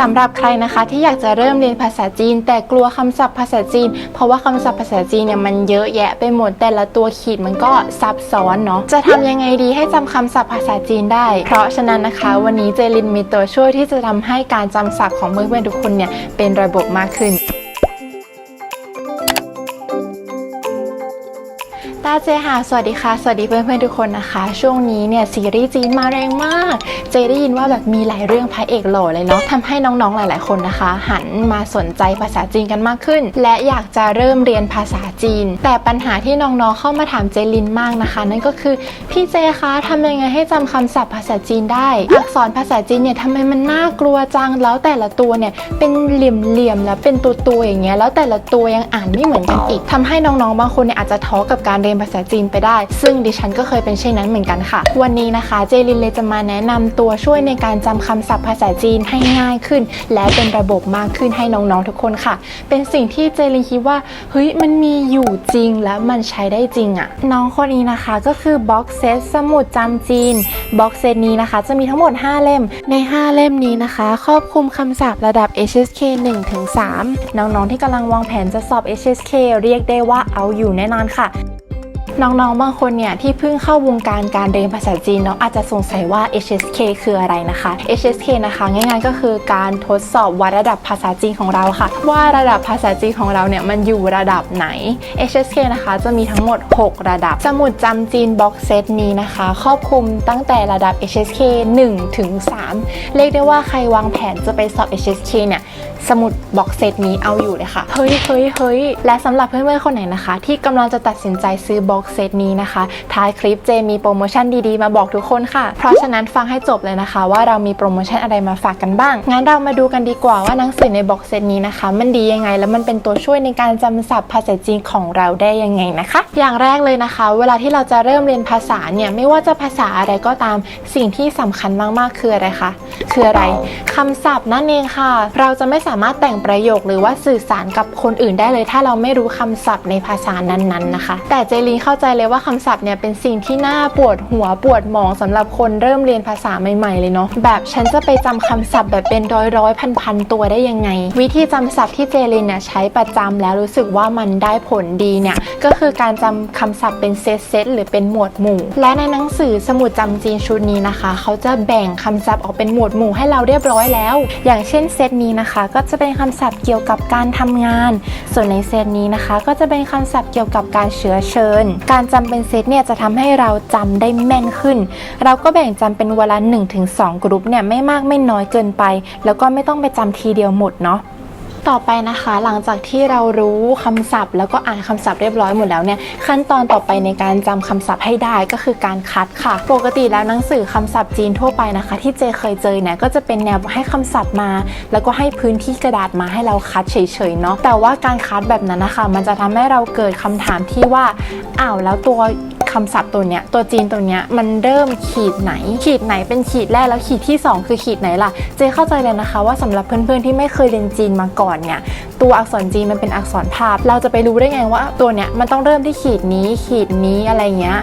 สำหรับใครนะคะที่อยากจะเริ่มเรียนภาษาจีน แต่กลัวคำศัพท์ภาษาจีน เพราะว่าคำศัพท์ภาษาจีนเนี่ยมันเยอะแยะไปหมดแต่ละตัวขีดมันก็ซับซ้อนเนาะจะทำยังไงดีให้จำคำศัพท์ภาษาจีนได้ เพราะฉะนั้นนะคะ วันนี้เจลินมีตัวช่วยที่จะทำให้การจำศัพท์ของเพื่อนๆทุกคนเนี่ยเป็นระบบมากขึ้น เจหาสวัสดีค่ะ สวัสดีเพื่อนๆทุกคนนะคะ ช่วงนี้เนี่ยซีรีส์จีนมาแรงมาก เจได้ยินว่าแบบมีหลายเรื่องพระเอกหล่อเลยเนาะทำให้น้องๆหลาย ๆ คนนะคะ หันมาสนใจภาษาจีนกันมากขึ้น และอยากจะเริ่มเรียนภาษาจีน แต่ปัญหาที่น้องๆเข้ามาถามเจลินมากนะคะ นั่นก็คือพี่เจคะทำยังไงให้จำคำศัพท์ภาษาจีนได้อักษรภาษาจีนเนี่ยทำไมมันน่ากลัวจังแล้วแต่ละตัวเนี่ยเป็นเหลี่ยมๆแล้วเป็นตัวๆอย่างเงี้ยแล้วแต่ละตัวยังอ่านไม่เหมือนกันอีกทำให้น้องๆบางคนเนี่ยอาจจะท้อกับการเรียนภาษาจีนไปได้ ซึ่งดิฉันก็เคยเป็นเช่นนั้นเหมือนกันค่ะ วันนี้นะคะเจลินเลยจะมาแนะนำตัวช่วยในการจำคำศัพท์ภาษาจีนให้ง่ายขึ้น และเป็นระบบมากขึ้นให้น้องๆทุกคนค่ะ เป็นสิ่งที่เจลินคิดว่าเฮ้ยมันมีอยู่จริงและมันใช้ได้จริงอะน้องคนนี้นะคะก็คือบ็อกเซตสมุดจำจีนบ็อกเซตนี้นะคะ จะมีทั้งหมด 5 เล่มใน 5 เล่มนี้นะคะ ครอบคลุมคำศัพท์ระดับ HSK 1-3 น้องๆที่กำลังวางแผนจะสอบ HSK เรียกได้ว่าเอาอยู่แน่นอนค่ะ น้องๆ บางคนเนี่ยที่เพิ่งเข้าวงการการเรียนภาษาจีนเนาะอาจจะสงสัยว่า HSK คืออะไรนะคะ HSK นะคะง่ายๆก็คือการทดสอบวัดระดับภาษาจีนของเราค่ะ ว่าระดับภาษาจีนของเราเนี่ยมันอยู่ระดับไหน HSK นะคะจะมีทั้งหมด 6 ระดับ สมุดจำจีนบ็อกเซตนี้นะคะ ครอบคลุมตั้งแต่ระดับ HSK 1ถึง3เรียกได้ว่าใครวางแผนจะไปสอบ HSK เนี่ยสมุดบ็อกเซตนี้เอาอยู่เลยค่ะเฮ้ยเฮ้ยเฮ้ยและสำหรับเพื่อนๆคนไหนนะคะ ที่กำลังจะตัดสินใจซื้อบ็อกเซตนี้นะคะ ท้ายคลิปเจมีโปรโมชั่นดีๆ มาบอกทุกคนค่ะ เพราะฉะนั้นฟังให้จบเลยนะคะ ว่าเรามีโปรโมชั่นอะไรมาฝากกันบ้าง งั้นเรามาดูกันดีกว่าว่าหนังสือในบ็อกเซตนี้นะคะ มันดียังไง แล้วมันเป็นตัวช่วยในการจำศัพท์ภาษาจีนของเราได้ยังไงนะคะ อย่างแรกเลยนะคะ เวลาที่เราจะเริ่มเรียนภาษาเนี่ยไม่ว่าจะภาษาอะไรก็ตามสิ่งที่สำคัญมากๆคืออะไรคะคืออะไรคำศัพท์นั่นเองค่ะ เราจะไม่สามารถแต่งประโยคหรือว่าสื่อสารกับคนอื่นได้เลย ถ้าเราไม่รู้คำศัพท์ในภาษานั้นๆนะคะ แต่เจลีเข้าใจเลยว่าคำศัพท์เนี่ยเป็นสิ่งที่น่าปวดหัวปวดหมองสำหรับคนเริ่มเรียนภาษาใหม่ๆเลยเนาะแบบฉันจะไปจำคำศัพท์แบบเป็นร้อยร้อยพันพันๆตัวได้ยังไง วิธีจำศัพท์ที่เจลินเนี่ยใช้ประจำแล้วรู้สึกว่ามันได้ผลดีเนี่ยก็คือการจำคำศัพท์เป็นเซตเซตหรือเป็นหมวดหมู่ และในหนังสือสมุดจำจีนชุดนี้นะคะ เขาจะแบ่งคำศัพท์ออกเป็นหมวดหมู่ให้เราเรียบร้อยแล้ว อย่างเช่นเซตนี้นะคะ ก็จะเป็นคำศัพท์เกี่ยวกับการทำงาน ส่วนในเซตนี้นะคะ ก็จะเป็นคำศัพท์เกี่ยวกับการเชื้อเชิญการจำเป็นเซตเนี่ยจะทำให้เราจำได้แม่นขึ้น เราก็แบ่งจำเป็นเวลา1-2 กรุ๊ปเนี่ยไม่มากไม่น้อยเกินไป แล้วก็ไม่ต้องไปจำทีเดียวหมดเนาะ ต่อไปนะคะ หลังจากที่เรารู้คำศัพท์ แล้วก็อ่านคำศัพท์เรียบร้อยหมดแล้วเนี่ยขั้นตอนต่อไปในการจำคำศัพท์ให้ได้ก็คือการคัดค่ะ ปกติแล้วหนังสือคำศัพท์จีนทั่วไปนะคะ ที่เจเคยเจอเนี่ยก็จะเป็นแนวให้คำศัพท์มา แล้วก็ให้พื้นที่กระดาษมาให้เราคัดเฉยๆเนาะแต่ว่าการคัดแบบนั้นนะคะ มันจะทำให้เราเกิดคำถามที่ว่าอ้าวแล้วตัว คำศัพท์ตัวเนี้ยตัวจีนตัวเนี้ยมันเริ่มขีดไหน ขีดไหนเป็นขีดแรกแล้วขีดที่ 2 คือขีดไหนล่ะ เจเข้าใจเลยนะคะว่าสำหรับเพื่อนๆที่ไม่เคยเรียนจีนมาก่อนเนี่ยตัวอักษรจีนมันเป็นอักษรภาพ เราจะไปรู้ได้ไงว่าตัวเนี้ยมันต้องเริ่มที่ขีดนี้ขีดนี้อะไรเงี้ย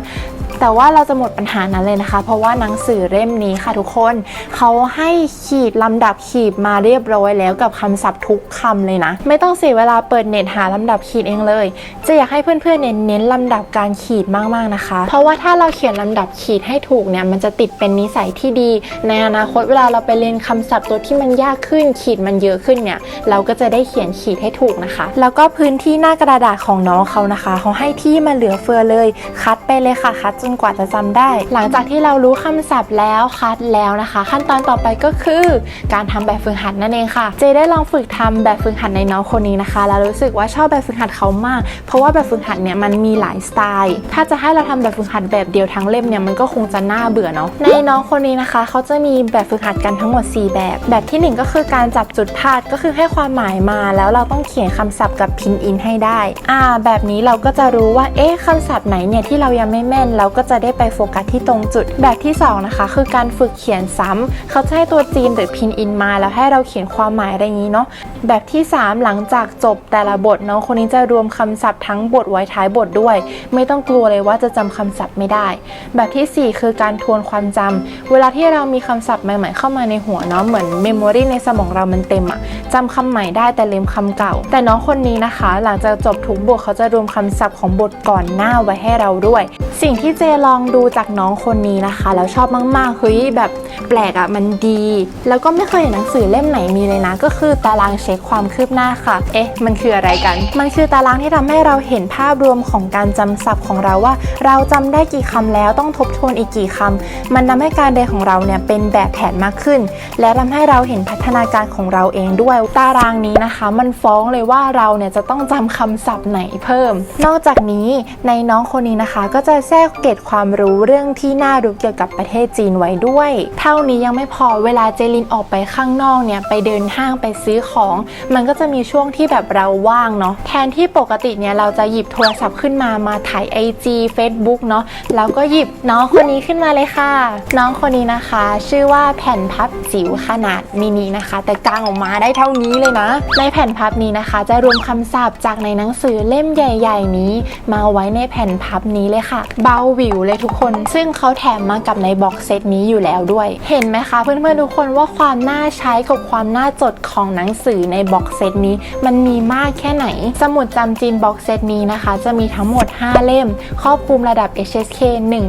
แต่ว่าเราจะหมดปัญหานั้นเลยนะคะ เพราะว่าหนังสือเล่มนี้ค่ะทุกคนเขาให้ขีดลำดับขีดมาเรียบร้อยแล้วกับคำศัพท์ทุกคำเลยนะ ไม่ต้องเสียเวลาเปิดเน็ตหาลำดับขีดเองเลย จะอยากให้เพื่อนๆเน้นเน้นลำดับการขีดมากๆนะคะ เพราะว่าถ้าเราเขียนลำดับขีดให้ถูกเนี่ยมันจะติดเป็นนิสัยที่ดี ในอนาคตเวลาเราไปเรียนคำศัพท์ตัวที่มันยากขึ้นขีดมันเยอะขึ้นเนี่ยเราก็จะได้เขียนขีดให้ถูกนะคะ แล้วก็พื้นที่หน้ากระดาษของน้องเขานะคะเขาให้ที่มาเหลือเฟือเลย คัดไปเลยค่ะคัดจนกว่าจะจำได้ หลังจากที่เรารู้คำศัพท์แล้วคัดแล้วนะคะ ขั้นตอนต่อไปก็คือการทำแบบฝึกหัดนั่นเองค่ะ เจได้ลองฝึกทำแบบฝึกหัดในน้องคนนี้นะคะ แล้วรู้สึกว่าชอบแบบฝึกหัดเขามาก เพราะว่าแบบฝึกหัดเนี่ยมันมีหลายสไตล์ ถ้าจะให้เราทำแบบฝึกหัดแบบเดียวทั้งเล่มเนี่ยมันก็คงจะน่าเบื่อเนาะ ในน้องคนนี้นะคะ เขาจะมีแบบฝึกหัดกันทั้งหมด 4 แบบ แบบทีหนึ่1 ก็คือการจับจุดพาดก็คือให้ความหมายมา แล้วเราต้องเขียนคำศัพท์กับพินอินให้ได้ อ่า แบบนี้เราก็จะรู้ว่า เอ๊ะคำศัพท์ไหนเนี่ยที่เรายังไม่แม่นเราก็จะได้ไปโฟกัสที่ตรงจุด แบบที่สองนะคะ คือการฝึกเขียนซ้ำเขาจะให้ตัวจีนหรือพินอินมาแล้วให้เราเขียนความหมายอะไรอย่างนี้เนาะแบบที่ 3 หลังจากจบแต่ละบทน้องคนนี้จะรวมคำศัพท์ทั้งบทไว้ท้ายบทด้วย ไม่ต้องกลัวเลยว่าจะจำคำศัพท์ไม่ได้ แบบทีสี่ 4 คือการทวนความจำเวลาที่เรามีคำศัพท์ใหม่ ๆ เข้ามาในหัวเนาะเหมือนเมมโมรีในสมองเรามันเต็มอะจำคำใหม่ได้แต่ลืมคำเก่า แต่น้องคนนี้นะคะ หลังจากจบทุกบทเขาจะรวมคำศัพท์ของบทก่อนหน้าไว้ให้เราด้วย สิ่งที่เจลองดูจากน้องคนนี้นะคะ แล้วชอบมากๆเฮ้ยแบบแปลกอะมันดี แล้วก็ไม่เคยเห็นหนังสือเล่มไหนมีเลยนะ ก็คือตารางเช็คความคืบหน้าค่ะ เอ๊ะ มันคืออะไรกัน มันคือตารางที่ทำให้เราเห็นภาพรวมของการจำศัพท์ของเราว่า เราจำได้กี่คำแล้วต้องทบทวนอีกกี่คำมันทำให้การเรียนของเราเนี่ยเป็นแบบแผนมากขึ้น และทำให้เราเห็นพัฒนาการของเราเองด้วย ตารางนี้นะคะ มันฟ้องเลยว่าเราเนี่ยจะต้องจำคำศัพท์ไหนเพิ่ม นอกจากนี้ในน้องคนนี้นะคะ ก็จะแทรกเกร็ดความรู้เรื่องที่น่ารู้เกี่ยวกับประเทศจีนไว้ด้วย เท่านี้ยังไม่พอเวลาเจลินออกไปข้างนอกเนี่ยไปเดินห้างไปซื้อของ มันก็จะมีช่วงที่แบบเราว่างเนาะแทนที่ปกติเนี่ยเราจะหยิบโทรศัพท์ขึ้นมามาถ่าย IG Facebook เนาะแล้วก็หยิบน้องคนนี้ขึ้นมาเลยค่ะ น้องคนนี้นะคะ ชื่อว่าแผ่นพับจิ๋วขนาดมินินะคะ แต่กางออกมาได้เท่านี้เลยนะ ในแผ่นพับนี้นะคะ จะรวมคำศัพท์จากในหนังสือเล่มใหญ่ ๆ นี้ มาไว้ในแผ่นพับนี้เลยค่ะเบาหวิวเลยทุกคน ซึ่งเขาแถมมากับในบ็อกเซตนี้อยู่แล้วด้วย เห็นไหมคะเพื่อนๆทุกคนว่าความน่าใช้กับความน่าจดของหนังสือในบ็อกเซตนี้ มันมีมากแค่ไหน สมุดจำจีนบ็อกเซตนี้นะคะ จะมีทั้งหมด 5 เล่ม ครอบคลุมระดับ HSK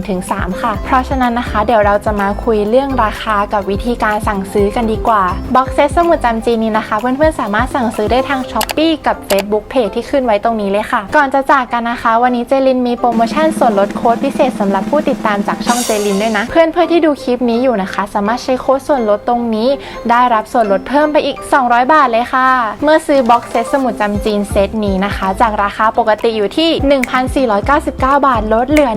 1-3 ค่ะ เพราะฉะนั้นนะคะ เดี๋ยวเราจะมาคุยเรื่องราคากับวิธีการสั่งซื้อกันดีกว่าบ็อกเซตสมุดจำจีนนี้นะคะ เพื่อนๆสามารถสั่งซื้อได้ทาง s h อ p e e กับ Facebook Page ที่ขึ้นไว้ตรงนี้เลยค่ะ ก่อนจะจากกันนะคะ วันนี้เจลินมีโปรโมชั่นส่วนลดโค้ดพิเศษสำหรับผู้ติดตามจากช่องเจลินด้วยนะ เพื่อนๆที่ดูคลิปนี้อยู่นะคะ สามารถใช้โค้ดส่วนลดตรงนี้ ได้รับส่วนลดเพิ่มไปอีก 200 บาทเลยค่ะ เมื่อซื้อบ็อกเซตสมุดจำจีนเซตนี้นะคะ จากราคาปกติอยู่ที่ 1,499 บาท ลดเหลือ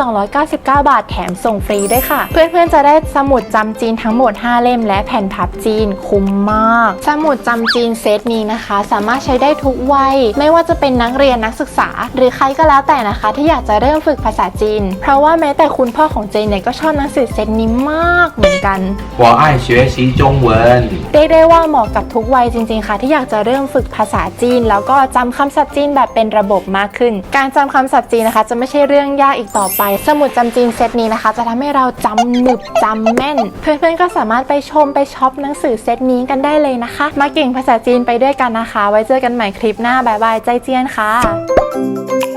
1,299 บาท แถมส่งฟรีด้วยค่ะ เพื่อนๆจะได้สมุดจำจีนทั้งหมด 5 เล่ม และแผ่นพับจีนคุ้มมาก สมุดจำจีนเซตนี้นะคะ สามารถใช้ได้ทุกวัยไม่ว่าจะเป็นนักเรียนนักศึกษา หรือใครก็แล้วแต่นะคะ ที่อยากจะเริ่มฝึกภาษาจีเพราะว่าแม้แต่คุณพ่อของเจนเนี่ยก็ชอบหนังสือเซตนี้มากเหมือนกัน 我爱学习中文。 เรียกได้ว่าเหมาะกับทุกวัยจริงๆ ค่ะ ที่อยากจะเริ่มฝึกภาษาจีน แล้วก็จำคำศัพท์จีนแบบเป็นระบบมากขึ้น การจำคำศัพท์จีนนะคะ จะไม่ใช่เรื่องยากอีกต่อไป สมุดจำจีนเซตนี้นะคะ จะทำให้เราจำหนึบจำแม่น เพื่อนๆก็สามารถไปชมไปช็อปหนังสือเซตนี้กันได้เลยนะคะ มาเก่งภาษาจีนไปด้วยกันนะคะ ไว้เจอกันใหม่คลิปหน้าบายบายใจเจียนค่ะ